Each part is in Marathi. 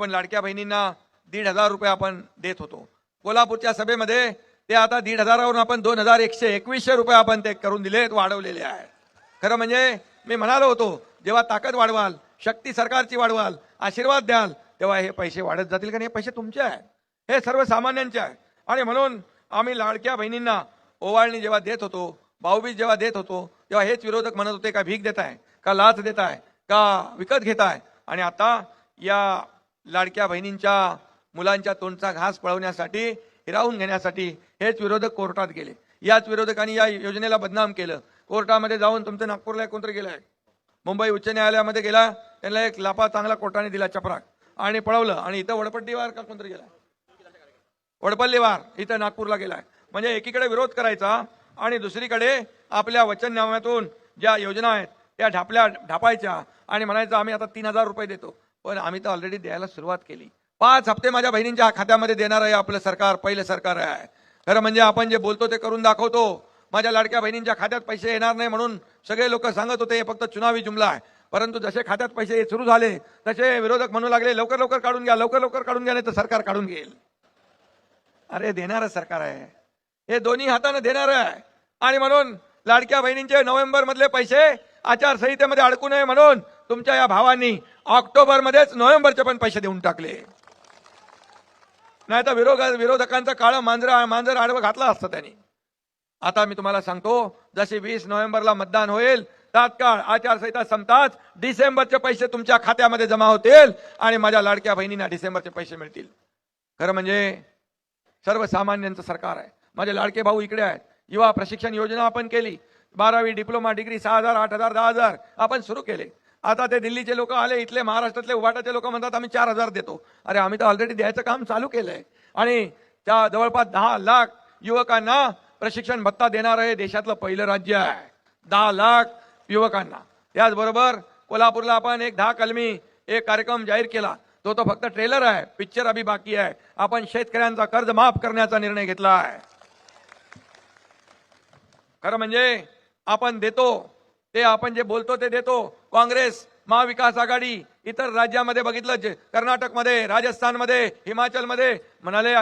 आपण लाडक्या बहिणींना दीड हजार रुपये आपण देत होतो. कोल्हापूरच्या सभेमध्ये ते आता दीड हजारावरून आपण दोन हजार एकशे एकवीसशे रुपये आपण ते करून दिले वाढवलेले आहे खरं म्हणजे मी म्हणालो होतो जेव्हा ताकद वाढवाल शक्ती सरकारची वाढवाल आशीर्वाद द्याल तेव्हा हे पैसे वाढत जातील कारण हे पैसे तुमचे आहे हे सर्वसामान्यांचे आहे आणि म्हणून आम्ही लाडक्या बहिणींना ओवाळणी जेव्हा देत होतो भाऊबीज जेव्हा देत होतो तेव्हा हेच विरोधक म्हणत होते का भीक देत आहे का लाच देताय? का विकत घेताय? आणि आता या लाडक्या बहिणींच्या मुलांच्या तोंडचा घास पळवण्यासाठी हिरावून घेण्यासाठी हेच विरोधक कोर्टात गेले. याच विरोधकांनी या योजनेला बदनाम केलं. कोर्टामध्ये जाऊन तुमचं नागपूरला एक गेलं गेलाय मुंबई उच्च न्यायालयामध्ये गेला त्यांना एक लापा चांगला कोर्टाने दिला चपराक. आणि पळवलं आणि इथं वडपट्टीवार का कोणतरी गेला वडपल्लीवार इथं नागपूरला गेलाय. म्हणजे एकीकडे विरोध करायचा आणि दुसरीकडे आपल्या वचननाम्यातून ज्या योजना आहेत त्या ढापल्या ढापायच्या आणि म्हणायचं आम्ही आता तीन हजार रुपये देतो. पण आम्ही तर ऑलरेडी द्यायला सुरुवात केली. पाच हप्ते माझ्या बहिणींच्या खात्यामध्ये देणार आहे आपलं सरकार पहिलं सरकार आहे. खरं म्हणजे आपण जे बोलतो ते करून दाखवतो. माझ्या लाडक्या बहिणींच्या खात्यात पैसे येणार नाही म्हणून सगळे लोक सांगत होते हे फक्त चुनावी जुमला आहे. परंतु जसे खात्यात पैसे सुरू झाले तसे विरोधक म्हणू लागले लवकर लवकर काढून घ्या लवकर लवकर काढून घ्या नाही तर सरकार काढून घेईल. अरे देणारं सरकार आहे. हे दोन्ही हाताने देणार आहे. आणि म्हणून लाडक्या बहिणींचे नोव्हेंबर मधले पैसे आचारसंहितेमध्ये अडकू नये म्हणून तुमच्या या भावांनी ऑक्टोबर मध्येच नोव्हेंबरचे पण पैसे देऊन टाकले. नाही तर विरोध विरोधकांचं काळं मांजर मांजर आडवं घातलं असतं त्यांनी. आता मी तुम्हाला सांगतो जसे वीस नोव्हेंबरला मतदान होईल तात्काळ आचारसंहिता संपताच डिसेंबरचे पैसे तुमच्या खात्यामध्ये जमा होतील आणि माझ्या लाडक्या बहिणींना डिसेंबरचे पैसे मिळतील. खरं म्हणजे सर्वसामान्यांचं सरकार आहे. माझे लाडके भाऊ इकडे आहेत. युवा प्रशिक्षण योजना आपण केली. बारावी डिप्लोमा डिग्री सहा हजार आठ हजार दहा हजार आपण सुरू केले. आता ते दिल्लीचे लोक आले इथले महाराष्ट्रातले उभाटाचे लोक म्हणतात आम्ही चार हजार देतो. अरे आम्ही तर ऑलरेडी द्यायचं काम चालू केलंय. आणि त्या जवळपास दहा लाख युवकांना प्रशिक्षण भत्ता देणार हे देशातलं पहिलं राज्य आहे. दहा लाख युवकांना. त्याचबरोबर कोल्हापूरला आपण एक दहा कलमी एक कार्यक्रम जाहीर केला. तो तो फक्त ट्रेलर आहे पिक्चर अभी बाकी आहे. आपण शेतकऱ्यांचा कर्ज माफ करण्याचा निर्णय घेतला आहे. खरं म्हणजे आपण देतो ते आपण जे बोलतो ते देतो. काँग्रेस महाविकास आघाडी इतर राज्यामध्ये बघितलं जे- कर्नाटकमध्ये राजस्थानमध्ये हिमाचलमध्ये म्हणाले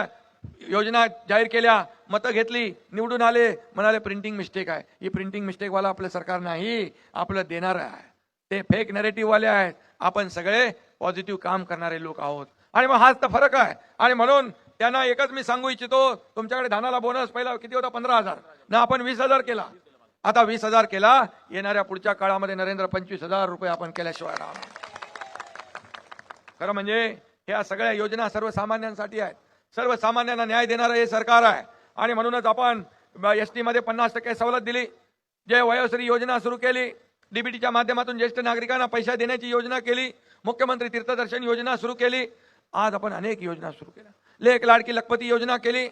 योजना जाहीर केल्या मतं घेतली निवडून आले म्हणाले प्रिंटिंग मिस्टेक आहे. ही प्रिंटिंग मिस्टेकवाला आपलं सरकार नाही आपलं देणार आहे. ते फेक नेरेटिव्ह वाले आहेत. आपण सगळे पॉझिटिव्ह काम करणारे लोक आहोत. आणि मग हाच तर फरक आहे. आणि म्हणून त्यांना एकच मी सांगू इच्छितो तुमच्याकडे धानाला बोनस पहिला किती होता? पंधरा हजार. ना आपण वीस हजार केला. आता वीस हजार केला येणाऱ्या पुढच्या काळामध्ये नरेंद्र पंचवीस हजार रुपये आपण केल्याशिवाय राहणार खरं म्हणजे ह्या सगळ्या योजना सर्वसामान्यांसाठी आहेत. सर्वसामान्यांना न्याय देणारं हे सरकार आहे. आणि म्हणूनच आपण एस टी मध्ये पन्नास टक्के सवलत दिली. जे वयोश्री योजना सुरू केली डीबीटीच्या माध्यमातून ज्येष्ठ नागरिकांना पैसा देण्याची योजना केली मुख्यमंत्री तीर्थदर्शन योजना सुरू केली. आज आपण अनेक योजना सुरू केल्या. लेख लाडकी लखपती योजना केली.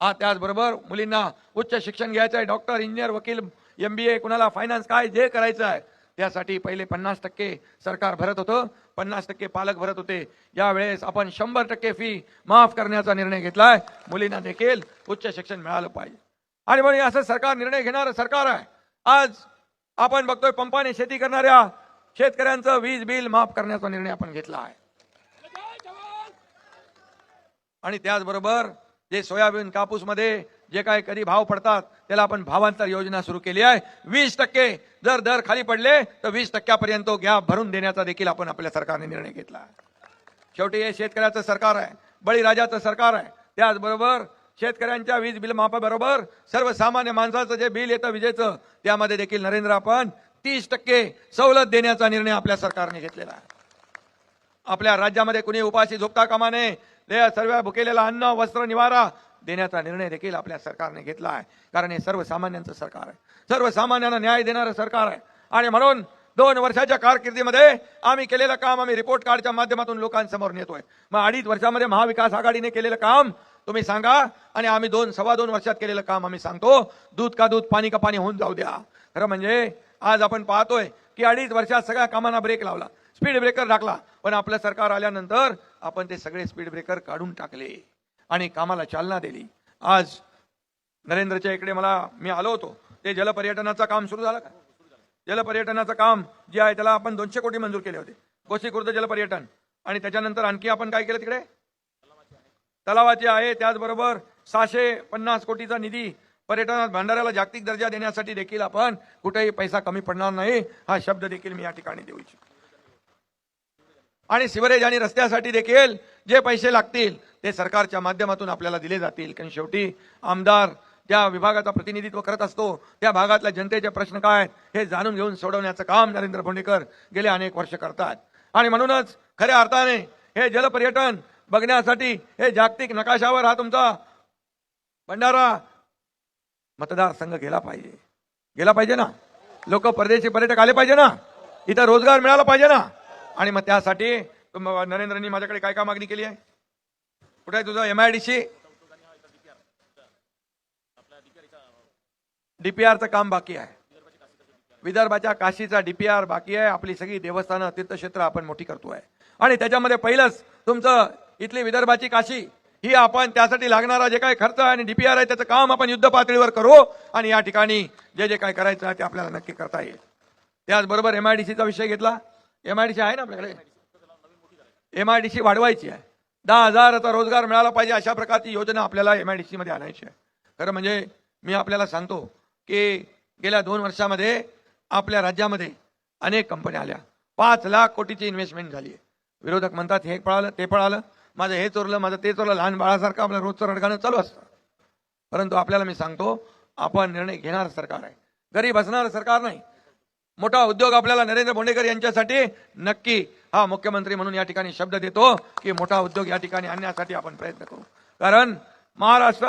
हा त्याचबरोबर मुलींना उच्च शिक्षण घ्यायचं आहे. डॉक्टर इंजिनियर वकील एम बी ए कुणाला फायनान्स काय जे करायचं आहे त्यासाठी पहिले पन्नास टक्के सरकार भरत होतं. पन्नास टक्के पालक भरत होते. यावेळेस आपण शंभर टक्के फी माफ करण्याचा निर्णय घेतलाय. मुलींना देखील उच्च शिक्षण मिळालं पाहिजे. आणि म्हणून असं सरकार निर्णय घेणारं सरकार आहे. आज आपण बघतोय पंपाने शेती करणाऱ्या शेतकऱ्यांचं वीज बिल माफ करण्याचा निर्णय आपण घेतला आहे. आणि त्याचबरोबर जे सोयाबीन कापूसमध्ये जे काय कधी भाव पडतात त्याला आपण भावांतर योजना सुरू केली आहे. वीस टक्के जर दर खाली पडले तर वीस टक्क्यापर्यंत गॅप भरून देण्याचा देखील आपण आपल्या सरकारने निर्णय घेतला शेवटी हे शेतकऱ्याचं सरकार आहे बळीराजाचं सरकार आहे. त्याचबरोबर शेतकऱ्यांच्या वीज बिल माफाबरोबर सर्वसामान्य माणसाचं जे बिल येतं विजेचं त्यामध्ये देखील नरेंद्र आपण तीस टक्के सवलत देण्याचा निर्णय आपल्या सरकारने घेतलेला आहे. आपल्या राज्यामध्ये कुणी उपाशी झोपता कामा नये सर्व भुकेलेला अन्न वस्त्र निवारा देण्याचा निर्णय देखील आपल्या सरकारने घेतला आहे. कारण हे सर्वसामान्यांचं सरकार आहे. सर्वसामान्यांना न्याय देणारं सरकार आहे. आणि म्हणून दोन वर्षाच्या कारकिर्दीमध्ये आम्ही केलेलं काम आम्ही रिपोर्ट कार्डच्या माध्यमातून लोकांसमोर नेतोय. मग अडीच वर्षामध्ये महाविकास आघाडीने केलेलं काम तुम्ही सांगा आणि आम्ही दोन सव्वा दोन वर्षात केलेलं काम आम्ही सांगतो. दूध का दूध पाणी का पाणी होऊन जाऊ द्या. खरं म्हणजे आज आपण पाहतोय की अडीच वर्षात सगळ्या कामांना ब्रेक लावला. स्पीड ब्रेकर टाकला. पण आपलं सरकार आल्यानंतर आपण ते सगळे स्पीड ब्रेकर काढून टाकले. आणि कामाला चालना दिली. आज नरेंद्रच्या इकडे मला मी आलो होतो. ते जलपर्यटनाचं काम सुरू झालं का? जलपर्यटनाचं काम जे आहे त्याला आपण दोनशे कोटी मंजूर केले होते. कोशी जलपर्यटन. आणि त्याच्यानंतर आणखी आपण काय केलं तिकडे? तलावाचे आहे त्याचबरोबर सहाशे पन्नास कोटीचा निधी पर्यटनात भांडाऱ्याला जागतिक दर्जा देण्यासाठी देखील आपण कुठेही पैसा कमी पडणार नाही हा शब्द देखील मी या ठिकाणी देऊ इच्छितो. आणि सिवरेज आणि रस्त्यासाठी देखील जे पैसे लागतील ते सरकारच्या माध्यमातून आपल्याला दिले जातील. कारण शेवटी आमदार ज्या विभागाचा प्रतिनिधित्व करत असतो त्या भागातल्या जनतेचे प्रश्न काय आहेत हे जाणून घेऊन सोडवण्याचं काम नरेंद्र भोंडेकर गेले अनेक वर्ष करतात. आणि म्हणूनच खऱ्या अर्थाने हे जलपर्यटन बघण्यासाठी हे जागतिक नकाशावर हा तुमचा भंडारा मतदारसंघ गेला पाहिजे. गेला पाहिजे ना? लोक परदेशी पर्यटक आले पाहिजे ना? इथं रोजगार मिळाला पाहिजे ना? आणि मग त्यासाठी नरेंद्रनी माझ्याकडे काय काय मागणी केली आहे? कुठे आहे तुझं? एम आय डी सी डीपीआरचं काम बाकी आहे. विदर्भाच्या काशीचा डीपीआर बाकी आहे. आपली सगळी देवस्थानं तीर्थक्षेत्र आपण मोठी करतोय आणि त्याच्यामध्ये पहिलंच तुमचं इथली विदर्भाची काशी ही आपण त्यासाठी लागणारा जे काही खर्च आहे आणि डीपीआर आहे त्याचं काम आपण युद्ध पातळीवर करू आणि या ठिकाणी जे जे काय करायचं आहे ते आपल्याला नक्की करता येईल. त्याचबरोबर एम आय डी सीचा विषय घेतला. एम आय डी सी आहे ना आपल्याकडे? एम आय डी सी वाढवायची आहे. दहा हजाराचा रोजगार मिळाला पाहिजे अशा प्रकारची योजना आपल्याला एम आय डी सीमध्ये आणायची आहे. खरं म्हणजे मी आपल्याला सांगतो की गेल्या दोन वर्षामध्ये आपल्या राज्यामध्ये अनेक कंपन्या आल्या. पाच लाख कोटीची इन्व्हेस्टमेंट झाली आहे. विरोधक म्हणतात हे पळालं ते पळालं. माझं हे चोरलं माझं ते चोरलं. लहान बाळासारखं आपलं रोजचं रडगाणं चालू असतं. परंतु आपल्याला मी सांगतो आपण निर्णय घेणार सरकार आहे. गरीब असणारं सरकार नाही. मोठा उद्योग आपल्याला नरेंद्र भोंडेकर यांच्यासाठी नक्की हा मुख्यमंत्री म्हणून या ठिकाणी शब्द देतो की मोठा उद्योग या ठिकाणी आणण्यासाठी आपण प्रयत्न करू. कारण महाराष्ट्र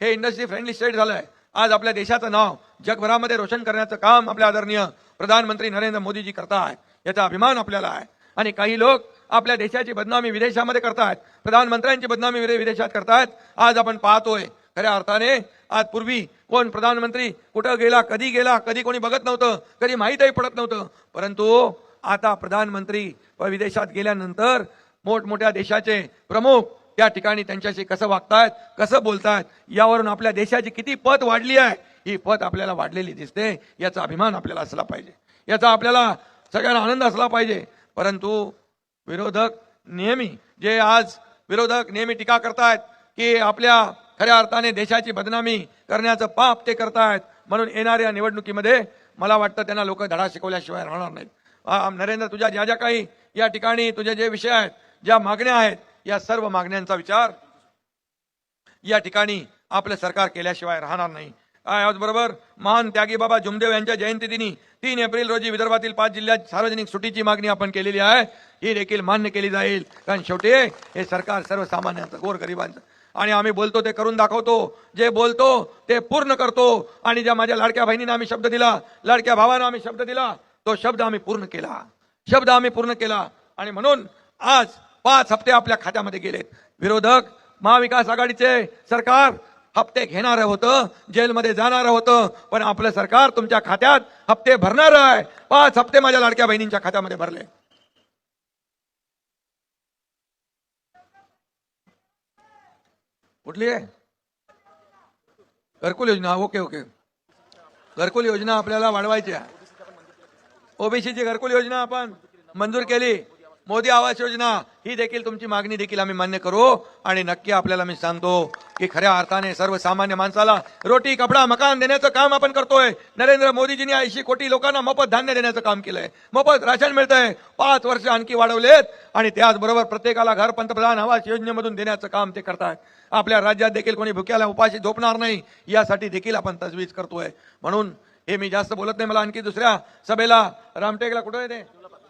हे इंडस्ट्री फ्रेंडली स्टेट झालंय. आज आपल्या देशाचं नाव जगभरामध्ये रोशन करण्याचं काम आपल्या आदरणीय प्रधानमंत्री नरेंद्र मोदीजी करताय. याचा अभिमान आपल्याला आहे. आणि काही लोक आपल्या देशाची बदनामी विदेशामध्ये करतायत. प्रधानमंत्र्यांची बदनामी विदेशात करतायत. आज आपण पाहतोय. खऱ्या अर्थाने आज पूर्वी कोण प्रधानमंत्री? कुठं गेला? कधी गेला? कधी कोणी बघत नव्हतं? कधी माहीतही पडत नव्हतं. परंतु आता प्रधानमंत्री व विदेशात गेल्यानंतर मोठमोठ्या देशाचे प्रमुख त्या ठिकाणी त्यांच्याशी कसं वागतायत कसं बोलतायत यावरून आपल्या देशाची किती पत वाढली आहे ही पत आपल्याला वाढलेली दिसते याचा अभिमान आपल्याला असला पाहिजे. याचा आपल्याला सगळ्यांना आनंद असला पाहिजे. परंतु विरोधक नेहमी जे आज विरोधक नेहमी टीका करतायत की आपल्या खऱ्या अर्थाने देशाची बदनामी करण्याचं पाप ते करतायत. म्हणून येणाऱ्या निवडणुकीमध्ये मला वाटतं त्यांना लोक धडा शिकवल्याशिवाय राहणार नाहीत. नरेंद्र तुझ्या ज्या ज्या काही या ठिकाणी तुझे जे विषय आहेत ज्या मागण्या आहेत या सर्व मागण्यांचा विचार या ठिकाणी आपलं सरकार केल्याशिवाय राहणार नाही. याचबरोबर महान त्यागी बाबा जुमदेव यांच्या जयंती दिनी तीन एप्रिल रोजी विदर्भातील पाच जिल्ह्यात सार्वजनिक सुटीची मागणी आपण केलेली आहे. ही देखील मान्य केली जाईल. कारण शेवटी हे सरकार सर्वसामान्यांचं गोरगरिबांचं. आणि आम्ही बोलतो ते करून दाखवतो. जे बोलतो ते पूर्ण करतो. आणि ज्या माझ्या लाडक्या बहिणीने आम्ही शब्द दिला लाडक्या भावानं आम्ही शब्द दिला तो शब्द आम्ही पूर्ण केला. शब्द आम्ही पूर्ण केला. आणि म्हणून आज पाच हप्ते आपल्या खात्यामध्ये गेलेत. विरोधक महाविकास आघाडीचे सरकार हप्ते घेणारं होतं जेलमध्ये जाणारं होतं पण आपलं सरकार तुमच्या खात्यात हप्ते भरणार आहे. पाच हप्ते माझ्या लाडक्या बहिणींच्या खात्यामध्ये भरले. कुठली आहे? घरकुल योजना ओके ओके. घरकुल योजना आपल्याला वाढवायची आहे. ओबीसीची घरकुल योजना आपण मंजूर केली. मोदी आवास योजना ही देखील तुमची मागणी देखील आम्ही मान्य करू आणि नक्की आपल्याला मी सांगतो की खऱ्या अर्थाने सर्वसामान्य माणसाला रोटी कपडा मकान देण्याचं काम आपण करतोय. नरेंद्र मोदीजींनी ऐंशी कोटी लोकांना मोफत धान्य देण्याचं काम केलंय. मोफत राशन मिळतंय. पाच वर्ष आणखी वाढवलेत. आणि त्याचबरोबर प्रत्येकाला घर पंतप्रधान आवास योजनेमधून देण्याचं काम ते करतात आपल्या राज्यात देखील कोणी भुक्याला उपाशी झोपणार नाही यासाठी देखील आपण तजवीज करतोय. म्हणून हे मी जास्त बोलत नाही मला आणखी दुसऱ्या सभेला रामटेकला कुठं आहे ते?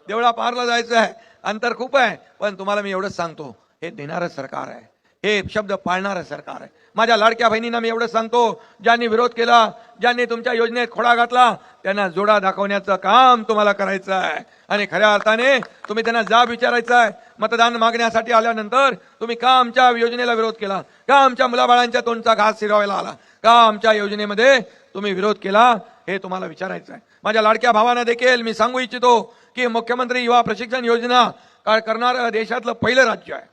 देवळा पारला जायचं आहे अंतर खूप आहे पण तुम्हाला मी एवढंच सांगतो हे देणारं सरकार आहे. हे शब्द पाळणारं सरकार आहे. माझ्या लाडक्या बहिणींना मी एवढं सांगतो ज्यांनी विरोध केला ज्यांनी तुमच्या योजनेत खोडा घातला त्यांना जोडा दाखवण्याचं काम तुम्हाला करायचं आहे. आणि खऱ्या अर्थाने तुम्ही त्यांना जाब विचारायचा आहे मतदान मागण्यासाठी आल्यानंतर तुम्ही का आमच्या योजनेला विरोध केला? का आमच्या मुलाबाळांच्या तोंडचा घास शिरवायला आला? का आमच्या योजनेमध्ये तुम्ही विरोध केला? हे तुम्हाला विचारायचं आहे माझ्या लाडक्या भावांना देखील मी सांगू इच्छितो की मुख्यमंत्री युवा प्रशिक्षण योजना करणारं देशातलं पहिलं राज्य आहे.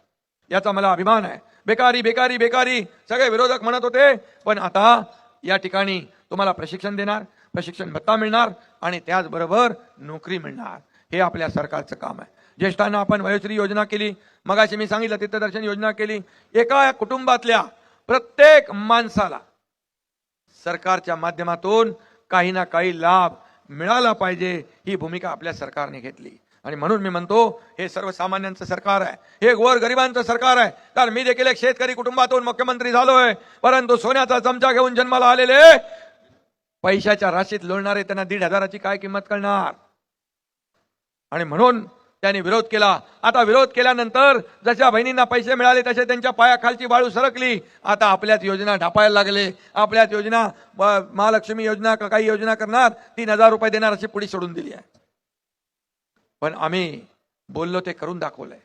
याचा मला अभिमान आहे. बेकारी बेकारी बेकारी सगळे विरोधक म्हणत होते पण आता या ठिकाणी तुम्हाला प्रशिक्षण देणार प्रशिक्षण भत्ता मिळणार आणि त्याचबरोबर नोकरी मिळणार. हे आपल्या सरकारचं काम आहे. ज्येष्ठांना आपण वयोश्री योजना केली मगाशी मी सांगितलं तीर्थदर्शन योजना केली. एका कुटुंबातल्या प्रत्येक माणसाला सरकारच्या माध्यमातून काही ना काही लाभ मिळाला पाहिजे ही भूमिका आपल्या सरकारने घेतली. आणि म्हणून मी म्हणतो हे सर्वसामान्यांचं सरकार आहे. हे गोर गरिबांचं सरकार आहे. कारण मी देखील एक शेतकरी कुटुंबातून मुख्यमंत्री झालोय. परंतु सोन्याचा चमचा घेऊन जन्माला आलेले पैशाच्या राशीत लोळणारे त्यांना दीड हजाराची काय किंमत कळणार? आणि म्हणून त्यांनी विरोध केला. आता विरोध केल्यानंतर जशा बहिणींना पैसे मिळाले तसे त्यांच्या पायाखालची वाळू सरकली. आता आपल्याच योजना ढापायला लागले. आपल्याच योजना महालक्ष्मी योजना का काही योजना करणार? तीन हजार रुपये देणार अशी पुढे सोडून दिली आहे. पण आम्ही बोललो ते करून दाखवलंय